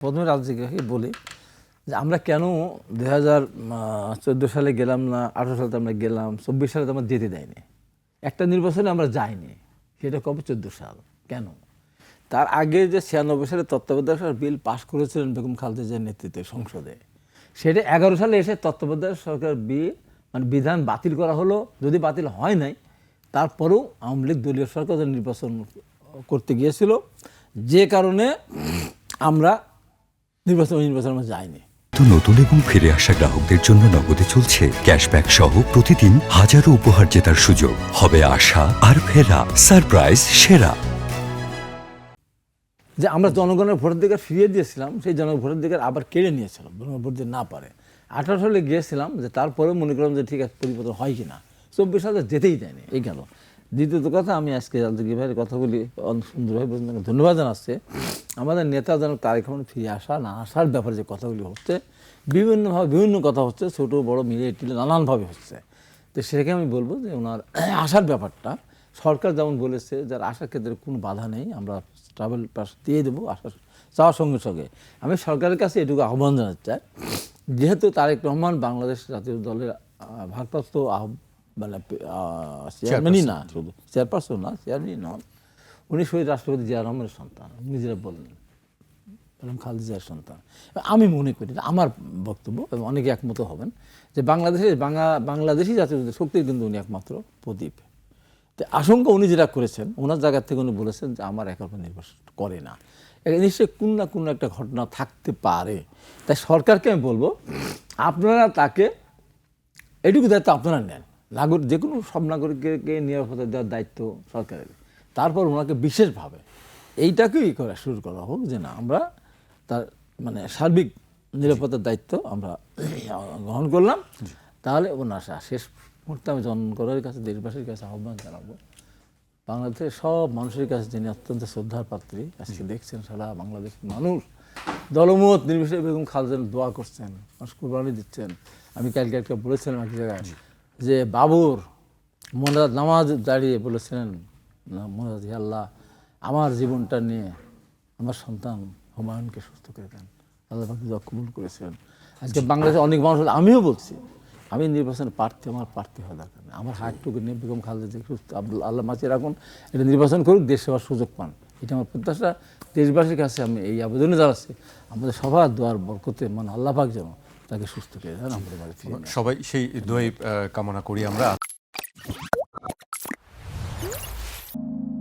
প্রথমে রাজ্যকে বলি যে আমরা কেন দুই হাজার চোদ্দ সালে গেলাম না, আঠারো সালে আমরা গেলাম, চব্বিশ সালে তো আমরা যেতে দেয়নি। একটা নির্বাচনে আমরা যাইনি, সেটা কবে? চোদ্দ সাল। কেন? তার আগে যে ছিয়ানব্বই সালে তত্ত্বাবধায়ক বিল পাশ করেছিলেন বেগম খালেদা নেতৃত্বে সংসদে, সেটা এগারো সালে এসে তত্ত্বাবধায়ক সরকার বিল মানে বিধান বাতিল করা হলো। যদি বাতিল হয় নাই, তারপরেও আওয়ামী লীগ দলীয় সরকার নির্বাচন করতে গিয়েছিল। যে কারণে আমরা নির্বাচন ওই নির্বাচনে আমরা যাইনি নতুন এবং ফিরে আসা গ্রাহকদের জন্য নগদে চলছে ক্যাশব্যাক সহ প্রতিদিন হাজারো উপহার জেতার সুযোগ। হবে আশা আর ফেরা সারপ্রাইজ সেরা। যে আমরা জনগণের ভোটাধিকার ফিরিয়ে দিয়েছিলাম সেই জনগণ ভোটাধিকার আবার কেড়ে নিয়েছিলাম ভোট দিতে না পারে। আঠারো সালে গিয়েছিলাম যে তারপরেও মনে করলাম যে ঠিক আছে পরিবর্তন হয় কি না চব্বিশ সালে যেতেই দেয়নি এই গেল। দ্বিতীয়ত কথা, আমি আজকে রাজনীতি ভাইয়ের কথা বলি অনেক সুন্দরভাবে বলছেন ধন্যবাদ জানাচ্ছে। আমাদের নেতা যেন তারেক ফিরে আসা, না আসার ব্যাপারে যে কথাগুলি হচ্ছে, বিভিন্নভাবে বিভিন্ন কথা হচ্ছে, ছোট, বড় মিলিয়ে টিলে নানানভাবে হচ্ছে। তো সেটাকে আমি বলব যে ওনার আসার ব্যাপারটা, সরকার যেমন বলেছে যার আসার ক্ষেত্রে কোনো বাধা নেই, আমরা ট্রাভেল পাস দিয়ে দেবো আসার যাওয়ার সঙ্গে সঙ্গে। আমি সরকারের কাছে এটুকু আহ্বান জানাতে চাই। যেহেতু তারেক রহমান বাংলাদেশ জাতীয় দলের ভারপ্রাপ্ত মানে চেয়ারম্যানই না শুধু। চেয়ারপারসন না চেয়ারম্যানই নন উনি শহীদ রাষ্ট্রপতি জিয়া রহমানের সন্তান নিজেরা বললেন বেগম খালেদা জিয়ার সন্তান। আমি মনে করি আমার বক্তব্য এবং অনেকে একমত হবেন যে বাংলাদেশের বাংলা বাংলাদেশি জাতীয় শক্তির কিন্তু উনি একমাত্র প্রদীপ। তো আশঙ্কা উনি যেটা করেছেন ওনার জায়গা থেকে উনি বলেছেন যে আমার একার উপর নির্ভর করে না। নিশ্চয়ই কোন না কোন একটা ঘটনা থাকতে পারে। তাই সরকারকে আমি বলব আপনারা তাকে এটুকু দায়িত্ব আপনারা নেন। নাগরিক যে কোনো সব নাগরিককে নিরাপত্তা দেওয়ার দায়িত্ব সরকারের। তারপর ওনাকে বিশেষভাবে এইটাকেই করা শুরু করা হোক যে না আমরা তার মানে সার্বিক নিরাপত্তার দায়িত্ব আমরা গ্রহণ করলাম। তাহলে ওনার শেষ মুহূর্তে আমি জনগণের কাছে দেশবাসীর কাছে আহ্বান জানাব বাংলাদেশের সব মানুষের কাছে যিনি অত্যন্ত শ্রদ্ধার পাত্রী আজকে দেখছেন সারা বাংলাদেশের মানুষ দলমত নির্বিশেষে বেগম খালেদার দোয়া করছেন মানুষ কুরবানি দিচ্ছেন। আমি কালকে একটা বলেছিলাম এক জায়গায় যে বাবুর মোনাজাত নামাজ দাঁড়িয়ে বলেছিলেন না, মোনাজাত আল্লাহ আমার জীবনটা নিয়ে আমার সন্তান হুমায়ুনকে সুস্থ করে দেন। আল্লাহ কবুল করেছিলেন। আজকে বাংলাদেশে অনেক মানুষ আমিও বলছি আমি নির্বাচনে প্রার্থী আমার প্রার্থী হওয়া দরকার। আমার হাতটুকু নিয়ে বেগম খালেদা সুস্থ আব্দুল আল্লাহ মাচিয়ে রাখুন এটা নির্বাচন করুক দেশ সেবার সুযোগ পান। এটা আমার প্রত্যাশা। দেশবাসীর কাছে আমি এই আবেদনে জানাচ্ছি আমাদের সবার দোয়ার বরকতে মানে আল্লাহ পাক যেন তাকে সুস্থ করে দেন আমাদের বাড়ি সবাই সেই দোয়াই কামনা করি আমরা।